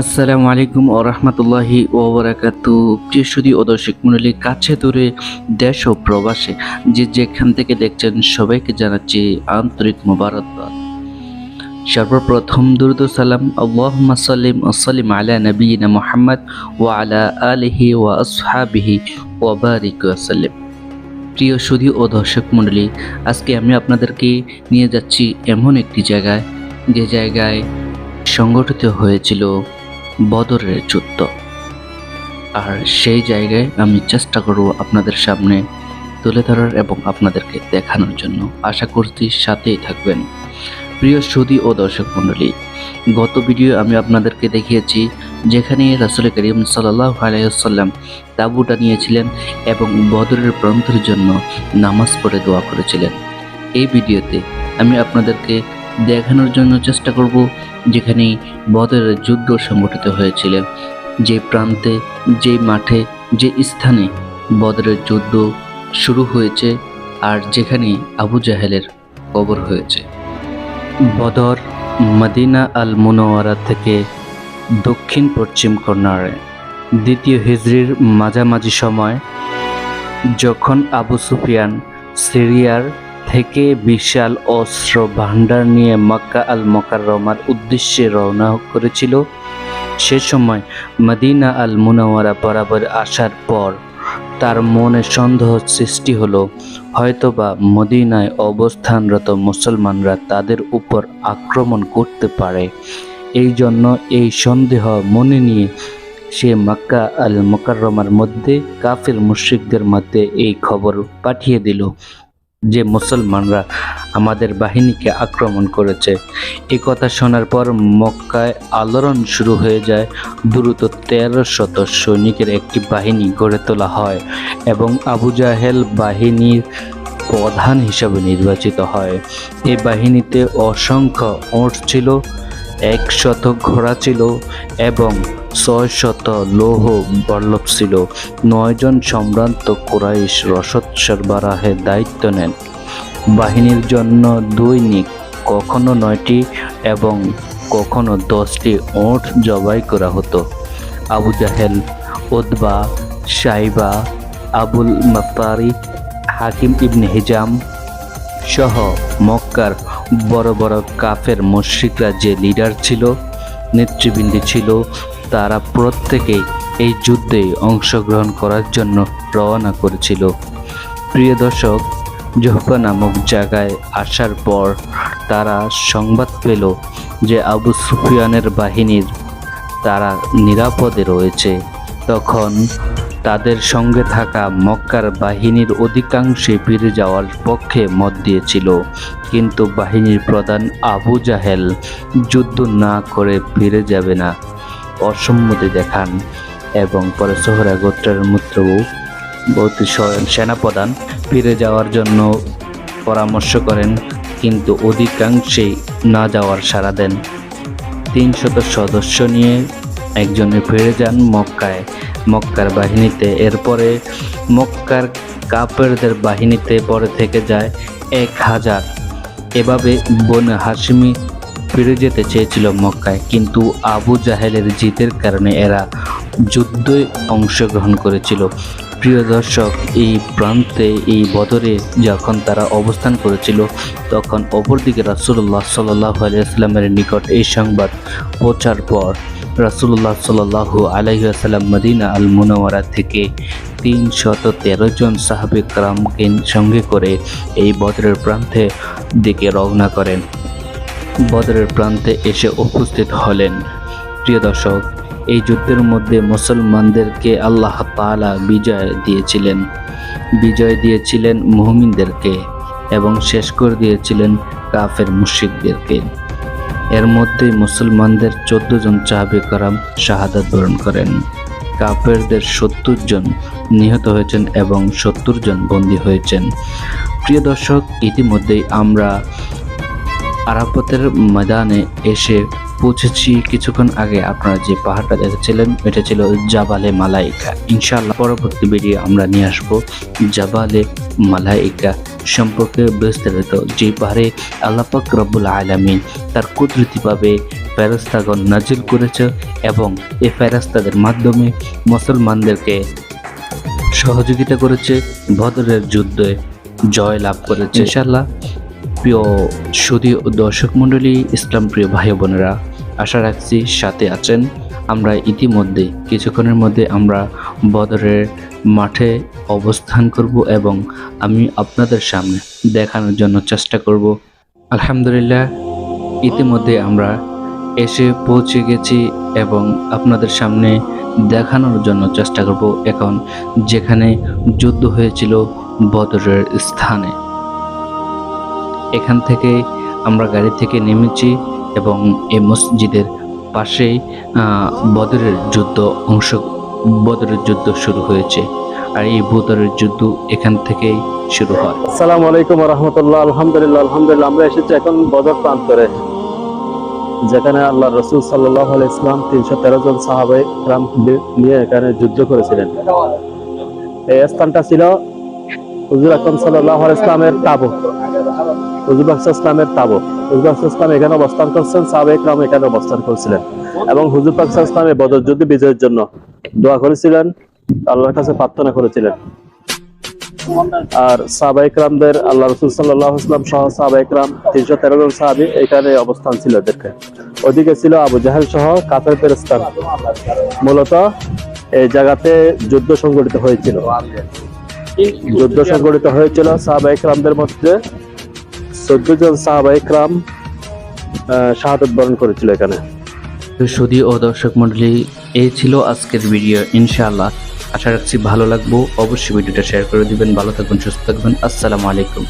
আসসালামু আলাইকুম ও রহমতুল্লাহি ওবরাকাতু প্রিয় সুদী ও দর্শক মণ্ডলী, কাছে দূরে দেশ ও প্রবাসে যে যেখান থেকে দেখছেন সবাইকে জানাচ্ছি আন্তরিক মোবারকবাদ। সর্বপ্রথম দুরুদ সালাম, আল্লাহুম্মা সাল্লিম ওয়াসাল্লিম আলা নবিয়িনা মুহাম্মদ ওয়া আলা আলিহি ওয়া আসহাবিহি ওয়া বারিক ওয়াসাল্লিম প্রিয় সুধী ও দর্শক মণ্ডলী, আজকে আমি আপনাদেরকে নিয়ে যাচ্ছি এমন একটি জায়গায়, যে জায়গায় সংগঠিত হয়েছিল বদরের যুদ্ধ। আর সেই জায়গায় আমি চেষ্টা করব আপনাদের সামনে তুলে ধরার এবং আপনাদেরকে দেখানোর জন্য। আশা করছি সাথেই থাকবেন। প্রিয় সুদী ও দর্শক মণ্ডলী, গত ভিডিও আমি আপনাদেরকে দেখিয়েছি যেখানে রাসুল করিম সাল্লাহ আলাইসাল্লাম তাঁবুটা নিয়েছিলেন এবং বদরের প্রান্তের জন্য নামাজ পড়ে দোয়া করেছিলেন। এই ভিডিওতে আমি আপনাদেরকে দেখানোর জন্য চেষ্টা করব যেখানে বদরের যুদ্ধ সংগঠিত হয়েছিল। যে প্রান্তে, যে মাঠে, যে স্থানে বদরের যুদ্ধ শুরু হয়েছে আর যেখানে আবু জাহেলের কবর হয়েছে। বদর মদিনা আল মুনওয়ারা থেকে দক্ষিণ পশ্চিম কর্নারে দ্বিতীয় হিজরির মাঝামাঝি সময়, যখন আবু সুফিয়ান সিরিয়ার থেকে বিশাল অস্ত্র ভাণ্ডার নিয়ে মক্কা আল মকাররমার উদ্দেশ্যে রওনা করেছিল। সে সময় মদিনা আল মুনাওয়ারা বরাবর আসার পর তার মনে সন্দেহ সৃষ্টি হলো, হয়তোবা মদিনায় অবস্থানরত মুসলমানরা তাদের উপর আক্রমণ করতে পারে। এই জন্য এই সন্দেহ মনে নিয়ে সে মক্কা আল মোকাররমার মধ্যে কাফির মুশ্রিকদের মধ্যে এই খবর পাঠিয়ে দিল। যে মুসলমানরা আমাদের বাহিনীকে আক্রমণ করেছে। এই কথা শোনার পর মক্কায় আলোড়ন শুরু হয়ে যায়। দ্রুত তেরো শত সৈনিকের একটি বাহিনী গড়ে তোলা হয় এবং আবু জাহেল বাহিনীর প্রধান হিসাবে নির্বাচিত হয়। এই বাহিনীতে অসংখ্য ওঁট ছিল। একশত ঘোড়া ছিল এবং ছয় শত লৌহ বল্লভ ছিল। নয়জন সম্ভ্রান্ত কুরাইশ রসদ সরবরাহের দায়িত্ব নেন। বাহিনীর জন্য দৈনিক কখনো নয়টি এবং কখনো দশটি ওঁট জবাই করা হতো। আবু জাহেল উদ্বা সাইবা, আবুল মাতারি হাকিম ইবনে হিজাম সহ মক্কার বড় বড় কাফের মুশরিকরা যে লিডার ছিল, নেতৃবৃন্দ ছিল, তারা প্রত্যেকেই এই যুদ্ধে অংশগ্রহণ করার জন্য রওনা করেছিল। প্রিয় দর্শক জহফা নামক জায়গায় আসার পর তারা সংবাদ পেল যে আবু সুফিয়ানের বাহিনীর তারা নিরাপদে রয়েছে, তখন তাদের সঙ্গে থাকা মক্কার বাহিনীর অধিকাংশে ফিরে যাওয়ার পক্ষে মত দিয়েছিল। কিন্তু বাহিনীর প্রধান আবু জাহেল যুদ্ধ না করে ফিরে যাবে না। অসম্মতি দেখান এবং পরে সোহরা গোত্রের বহুত সেনাপ্রধান ফিরে যাওয়ার জন্য পরামর্শ করেন, কিন্তু অধিকাংশেই না যাওয়ার সাড়া দেন। তিনশত সদস্য নিয়ে একজনে ফিরে যান মক্কায়। মক্কার বাহিনীতে। এরপরে মক্কার কাপেরদের বাহিনীতে পরে থেকে যায় এক হাজার। এভাবে বন হাসিমি ফিরে যেতে চেয়েছিল মক্কায়, কিন্তু আবু জাহেলের জিতের কারণে এরা যুদ্ধে অংশগ্রহণ করেছিল। প্রিয় দর্শক, এই প্রান্তে, এই বদরে যখন তারা অবস্থান করেছিল, তখন অপরদিকে রাসুল্লাহ সাল্লাহ আলিয়াস্লামের নিকট এই সংবাদ পৌঁছার পর রাসুল্লাহ সাল্লাহ আলহিহাসাল্লাম মদিনা আল মুনাওয়ারা থেকে তিন শত তেরো জন সাহাবি ক্রামকে সঙ্গে করে এই বদরের প্রান্তে দিকে রওনা করেন। বদরের প্রান্তে এসে উপস্থিত হলেন। প্রিয় দর্শক, এই যুদ্ধের মধ্যে মুসলমানদেরকে আল্লাহ তাআলা বিজয় দিয়েছিলেন। বিজয় দিয়েছিলেন মুহমিনদেরকে এবং শেষ করে দিয়েছিলেন কাফের মুশিকদেরকে এর মধ্যে মুসলমানদের চোদ্দ জন চাহাবি কারাম শাহাদাত বরণ করেন। কাপেরদের সত্তর জন নিহত হয়েছেন এবং সত্তর জন বন্দী হয়েছেন। প্রিয় দর্শক, ইতিমধ্যেই আমরা আরাফতের ময়দানে এসে পৌঁছেছি। কিছুক্ষণ আগে আপনারা যে পাহাড়টা দেখেছিলেন, এটা ছিল জাবালে মালাইকা। ইনশাআল্লাহ পরবর্তী ভিডিও আমরা নিয়ে আসব জাবালে মালাইকা। সম্পর্কে বিস্তারিত যে পাহাড়ে আল্লাপাক রব্বুল আলমিন তার কুদরতিভাবে ফেরস্তাগণ নাজিল করেছে এবং এই ফেরস্তাদের মাধ্যমে মুসলমানদেরকে সহযোগিতা করেছে বদরের যুদ্ধে জয় লাভ করেছে। ইনশাল্লাহ প্রিয় সুদী দর্শক মণ্ডলী, ইসলাম প্রিয় ভাই বোনেরা, আশা রাখছি সাথে আছেন। আমরা ইতিমধ্যে, কিছুক্ষণের মধ্যে আমরা বদরের মাঠে অবস্থান করব এবং আমি আপনাদের সামনে দেখানোর জন্য চেষ্টা করব। আলহামদুলিল্লাহ, ইতিমধ্যে আমরা এসে পৌঁছে গেছি এবং আপনাদের সামনে দেখানোর জন্য চেষ্টা করব এখন যেখানে যুদ্ধ হয়েছিল বদরের স্থানে। এখান থেকে আমরা গাড়ি থেকে নেমেছি এবং এই মসজিদের পাশেই বদরের যুদ্ধ অংশ বদরের যুদ্ধ শুরু হয়েছে আর এই বদরের যুদ্ধ এখান থেকেই শুরু হয়। আসসালামু আলাইকুম রহমতুল্লাহ আলহামদুলিল্লাহ আলহামদুলিল্লাহ। আমরা এসেছি এখন বদর প্রান্তরে, যেখানে আল্লাহ রসুল সাল্লাহ আল ইসলাম তিনশো তেরো জন সাহাবাই রাম নিয়ে এখানে যুদ্ধ করেছিলেন। এই স্থানটা ছিল হুজুর আকরম সাল্লাহ আল ইসলামের তাবু হুজুর আকসা ইসলামের তাবু হুজুর আকসা ইসলাম এখানে অবস্থান করছেন সাহাবাই রাম এখানে অবস্থান করছিলেন। এবং হুজুর আকসা ইসলাম এই বদর যুদ্ধ বিজয়ের জন্য দোয়া করেছিলেন আল্লাহর কাছে প্রার্থনা করেছিলেন। আর সাহাবা ইকরামদের আল্লাহ রসুল সাল্লাহ ইসলাম সহ সাহাবা ইকরাম তিনশো তেরো জন সাহাবি এখানে অবস্থান ছিল এদেরকে। ওদিকে ছিল আবু জাহেল সহ কাফের ফেরেস্তান মূলত এই জায়গাতে যুদ্ধ সংগঠিত হয়েছিল। যুদ্ধ সংগঠিত হয়েছিল সাহাবা ইকরামদের মধ্যে। চোদ্দ জন সাহাবা ইকরাম আহ, শাহাদত বরণ করেছিল এখানে। সুদী ও দর্শক মণ্ডলী এই ছিল আজকের ভিডিও, ইনশাআল্লাহ। আশা রাখছি ভালো লাগবো। অবশ্যই ভিডিওটা শেয়ার করে দিবেন। ভালো থাকবেন, সুস্থ থাকবেন। আসসালামু আলাইকুম।